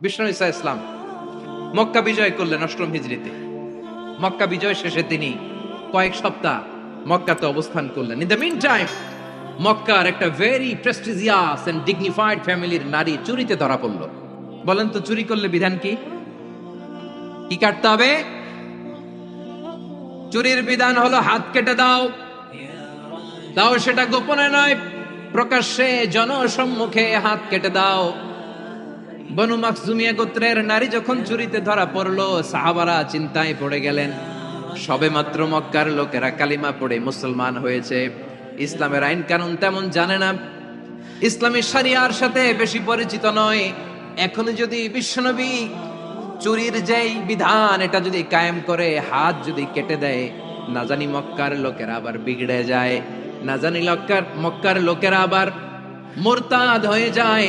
বিষ্ণু ইসা ইসলাম, মক্কা বিজয় করলেন অষ্টম হিজড়িতে। মক্কা বিজয় শেষে তিনি কয়েক সপ্তাহ মক্কাতে অবস্থান করলেন। ইন দ্য মিন টাইম মক্কার একটা ভেরি প্রেস্টিজিয়াস এন্ড ডিগনিফাইড ফ্যামিলির নারী চুরিতে ধরা পড়ল। বলেন তো, চুরি করলে বিধান কি? কি কাটতে হবে? চুরির বিধান হলো হাত কেটে দাও। দাও সেটা গোপনে নয়, প্রকাশ্যে জনসম্মুখে হাত কেটে দাও। বনু মাকজুমিয়া গোত্রের নারী যখন চুরিতে ধরা পড়ল, সাহাবারা চিন্তায় পড়ে গেলেন। সবে মাত্র মক্কার লোকেরা কালিমা পড়ে মুসলমান হয়েছে। ইসলামের আইন কানুন তেমন জানে না। ইসলামী শরিয়ার সাথে বেশি পরিচিত নয়। এখন যদি বিশ্বনবী চুরির যেই বিধান, এটা যদি কায়েম করে, হাত যদি কেটে দেয়, না জানি মক্কার লোকেরা আবার বিগড়ে যায়, না জানি লক্কার মক্কার লোকেরা আবার মোরতাদ হয়ে যায়।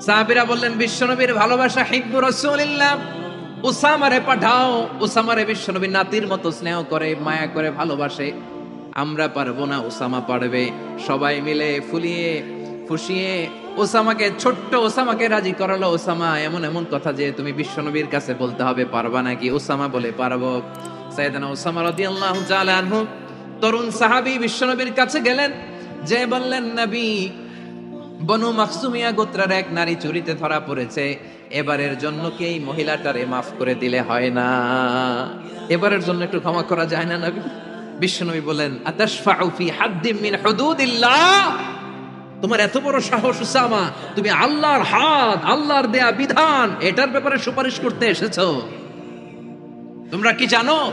সাহাবিরা বললেন, বিশ্বনবীর ভালোবাসা হিব্বু রসুলিল্লাহ। উসামারে পাঠাও। উসামারে বিশ্বনবীর নাতির মতো স্নেহ করে, মায়া করে ভালোবাসে। আমরা পারব না ওসামা পারবে। সবাই মিলে ফুলিয়ে, ফুসিয়ে ওসামাকে ছোট্ট ওসামাকে রাজি করালো। ওসামা এমন এমন কথা যে তুমি বিশ্বনবীর কাছে বলতে হবে, পারবা নাকি? ওসামা বলে, পারব। সাইদানা ওসামা রাদিয়াল্লাহু তাআলা আনহু, তরুণ সাহাবী বিশ্বনবীর কাছে গেলেন। যে বললেন, নবী বনু মাকসুমিয়া গোত্রার এক নারী চুরিতে ধরা পড়েছে। এবারের জন্য কি এই মহিলাটারে মাফ করে দিলে হয় না? এবারের জন্য একটু ক্ষমা করা যায় না নবী? বিশ্বনবী বলেন, আতাশফাউ ফি হাদ্দিম মিন হুদুদিল্লাহ? তোমার এত বড় সাহস, উসামা, তুমি আল্লাহর হাত, আল্লাহর দেয়া বিধান, এটার ব্যাপারে সুপারিশ করতে এসেছ। তোমরা কি জানো?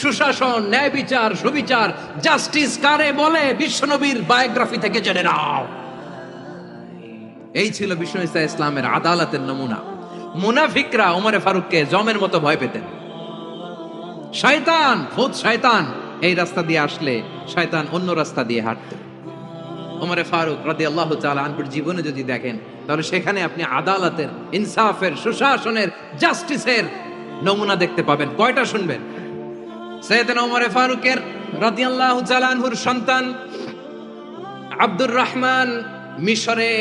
সুশাসন, ন্যায় বিচার, সুবিচার, জাস্টিস কারে বলে বিশ্বনবীর বায়োগ্রাফি থেকে জেনে নাও। এই ছিল ইসা ইসলামের আদালতের নমুনা। মুনাফিকরা ওমরে ফারুককে জমের মতো ভয় পেতেন। শয়তান, ভূত শয়তান, এই রাস্তা দিয়ে আসলে শয়তান অন্য রাস্তা দিয়ে হাঁটতো। ওমরে ফারুক রাদি আল্লাহ আনপুর জীবনে যদি দেখেন, তাহলে সেখানে আপনি আদালতের ইনসাফের, সুশাসনের, জাস্টিসের নমুনা দেখতে পাবেন। কয়টা শুনবেন? সৈয়দিন ওমরে ফারুকের রাদি আল্লাহ আনহুর সন্তান আব্দুর রহমান মিশরে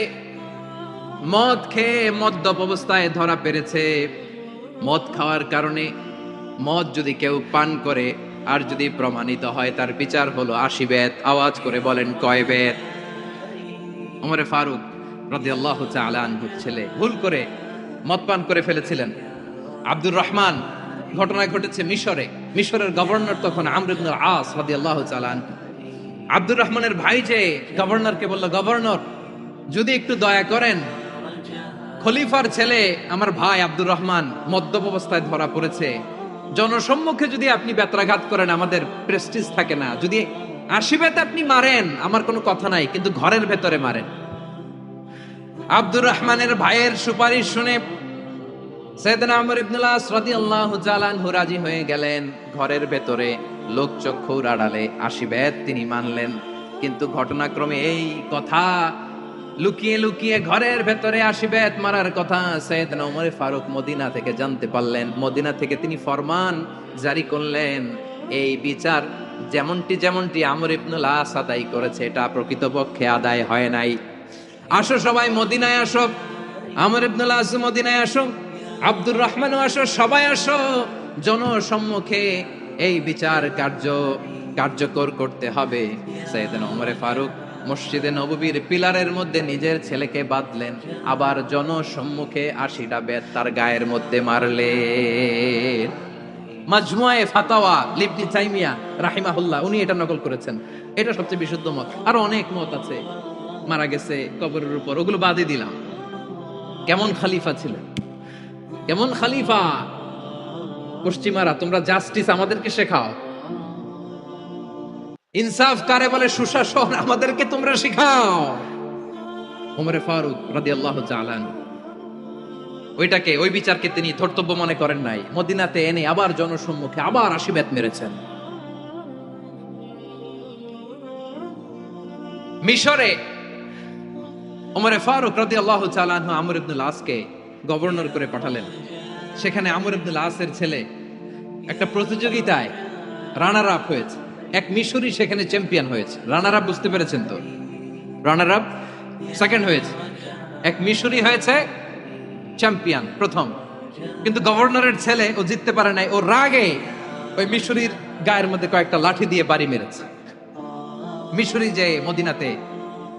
মদ খেয়ে মদ্যপ অবস্থায় ধরা পেরেছে। মদ খাওয়ার কারণে মদ যদি কেউ পান করে, আর যদি প্রমাণিত হয়, তার বিচার হলো আশি বেত আওয়াজ করে বলেন, কয় বেত ওমরে ফারুক রাজি আল্লাহ আনহুর ছেলে ভুল করে মদ পান করে ফেলেছিলেন। আব্দুর রহমান ঘটনা ঘটেছে মিশরে। মিশরের গভর্নর তখন আমরুবনুল আস রাদি আল্লাহ আনহু। আব্দুর রহমানের ভাই যে গভর্নরকে বলল, গভর্নর, যদি একটু দয়া করেন, খলিফার ছেলে আমার ভাই আব্দুর রহমান মদ্যপ অবস্থায় ধরা পড়েছে। জনসম্মুখে যদি আপনি বেত্রাঘাত করেন, আমাদের প্রেস্টিজ থাকে না। যদি আশীর্বাদ আপনি মারেন, আমার কোনো কথা নাই, কিন্তু ঘরের ভেতরে মারেন। আব্দুর রহমানের ভাইয়ের সুপারিশ শুনে সৈয়দনা আমর ইবনুল্লাহ রাদিয়াল্লাহু তাআলা আনহু রাজি হয়ে গেলেন। ঘরের ভেতরে লোক চক্ষুর আড়ালে আশীর্বাদ তিনি মানলেন। কিন্তু ঘটনাক্রমে এই কথা লুকিয়ে লুকিয়ে ঘরের ভেতরে মারার কথা ফারুক মদিনা থেকে জানতে পারলেন। মদিনা থেকে তিনি ফরমান জারি করলেন। এই বিচার যেমনটি যেমনটি আমর ইবনুল আদায় করেছে, এটা প্রকৃতপক্ষে আদায় হয় নাই। আসো সবাই, মদিনায় আসো। আমর ইবনুল মদিনায় আসো আব্দুর রহমানও আসো, সবাই আসো। জনসম্মুখে এই বিচার কার্য কার্যকর করতে হবে। সৈয়দনা ওমরে ফারুক মসজিদে নববীর পিলারের মধ্যে নিজের ছেলেকে বাঁধলেন, আবার জনসম্মুখে আশিটা বেদ তার গায়ের মধ্যে মারলেন। মাজমুয়ায়ে ফাতাওয়া, লিবনি তাইমিয়া, রাহিমাহুল্লাহ, উনি এটা নকল করেছেন। এটা সবচেয়ে বিশুদ্ধ মত। আরও অনেক মত আছে। মারা গেছে কবরের উপর, ওগুলো বাদই দিলাম। কেমন খালিফা ছিলেন? কেমন খালিফা? পশ্চিমারা, তোমরা জাস্টিস আমাদেরকে শেখাও। ইনসাফ কারে বলে? সুশাসন আমাদেরকে তোমরা শেখাও। ওমরে ফারুক রাদিয়াল্লাহু তাআলা আনহু। ওইটাকে, ওই বিচারকে তিনি ধর্তব্য মনে করেন নাই। মদিনাতে এনে আবার জনসম্মুখে আবার আশীর্বাদ মেরেছেন। মিশরে, ওমরে ফারুক রাদি আল্লাহ চালানহু আমর ইবনুল আসকে গভর্নর করে পাঠালেন। সেখানে আমর ইবনুল আসের ছেলে একটা প্রতিযোগিতায় রানার আপ হয়েছে। এক মিশরি সেখানে চ্যাম্পিয়ন হয়েছে। রানার আপ বুঝতে পেরেছেন তো? রানার আপ সেকেন্ড হয়েছে। এক মিশরি হয়েছে চ্যাম্পিয়ন প্রথম। কিন্তু গভর্নরের ছেলে ও জিততে পারে নাই। ও রাগে ওই মিশরির গায়ের মধ্যে কয়েকটা লাঠি দিয়ে বাড়ি মেরেছে। মিশরি যে মদিনাতে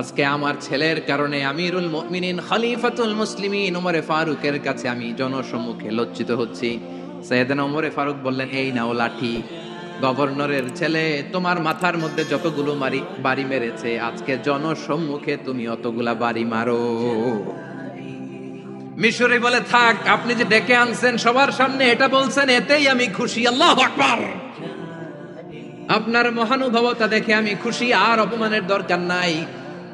আজকে আমার ছেলের কারণে আমিরুল মুমিনিন, খলিফাতুল মুসলিমিন ওমরে ফারুকের কাছে আমি জনসম্মুখে লজ্জিত হচ্ছি। সৈয়দনা ওমরে ফারুক বললেন, এই নাও লাঠি। গভর্নরের ছেলে, তোমার মাথার মধ্যে যতগুলো মারি, বাড়ি মেরেছে, আজকে জনসম্মুখে তুমি অতগুলা বাড়ি মারো। মিশরি বলে, থাক, আপনি যে ডেকে আনছেন, সবার সামনে এটা বলছেন, এতেই আমি খুশি, আল্লাহ আকবার। আপনার মহানুভবতা দেখে আমি খুশি, আর অপমানের দরকার নাই।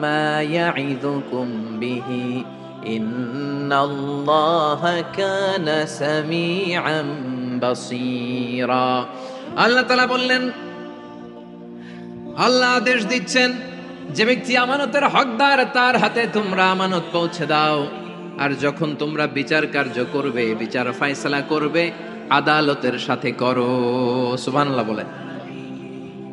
ما يعظكم به إن الله كان سميعا بصيرا আল্লাহ তাআলা বললেন আল্লাহ আদেশ দিচ্ছেন যে ব্যক্তি আমানতের হকদার তার হাতে তোমরা আমানত পৌঁছে দাও আর যখন তোমরা বিচার কার্য করবে বিচার ফায়সালা করবে আদালতের সাথে করো সুবহানাল্লাহ বলেন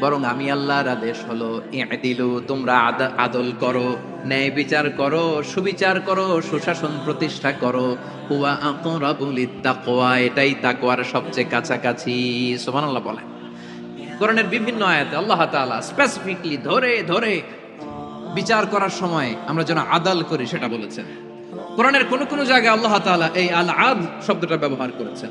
বরং আমি আল্লাহর আদেশ হলো দিলু তোমরা আদল করো, ন্যায় বিচার করো, সুবিচার করো, সুশাসন প্রতিষ্ঠা করো। হুয়া আকরাবুল তাকওয়া এটাই তাকওয়ার সবচেয়ে কাছাকাছি। সুবহানাল্লাহ বলেন। কোরআনের বিভিন্ন আয়াতে আল্লাহ তাআলা স্পেসিফিকলি ধরে ধরে বিচার করার সময় আমরা যেন আদাল করি, সেটা বলেছেন। কোরআনের কোন কোন জায়গায় আল্লাহ তাআলা এই আল আদ শব্দটা ব্যবহার করেছেন।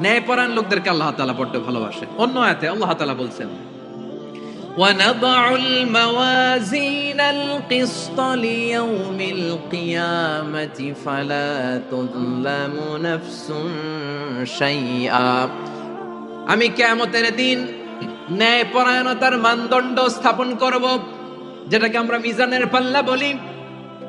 ন্যায় পরায়ণ লোকদেরকে আল্লাহ তাআলা বড্ড ভালোবাসেন অন্য আয়াতে আল্লাহ তাআলা বলছেন ونضع الموازين القسط ليوم القيامة فلا تظلم نفس شيئا আমি কেয়ামতের দিন ন্যায় পরায়ণতার মানদণ্ড স্থাপন করব যেটাকে আমরা মিজানের পাল্লা বলি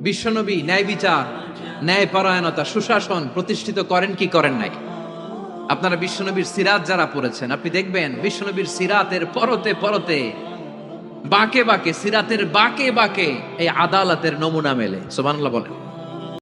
বিশ্বনবী ন্যায় বিচার, ন্যায় পরায়ণতা, সুশাসন প্রতিষ্ঠিত করেন কি করেন নাই? আপনারা বিশ্বনবীর সিরাত যারা পড়েছেন, আপনি দেখবেন বিশ্বনবীর সিরাতের পরতে পরতে, বাকে বাকে, সিরাতের বাকে বাকে এই আদালতের নমুনা মেলে। সুবহানাল্লাহ বলেন।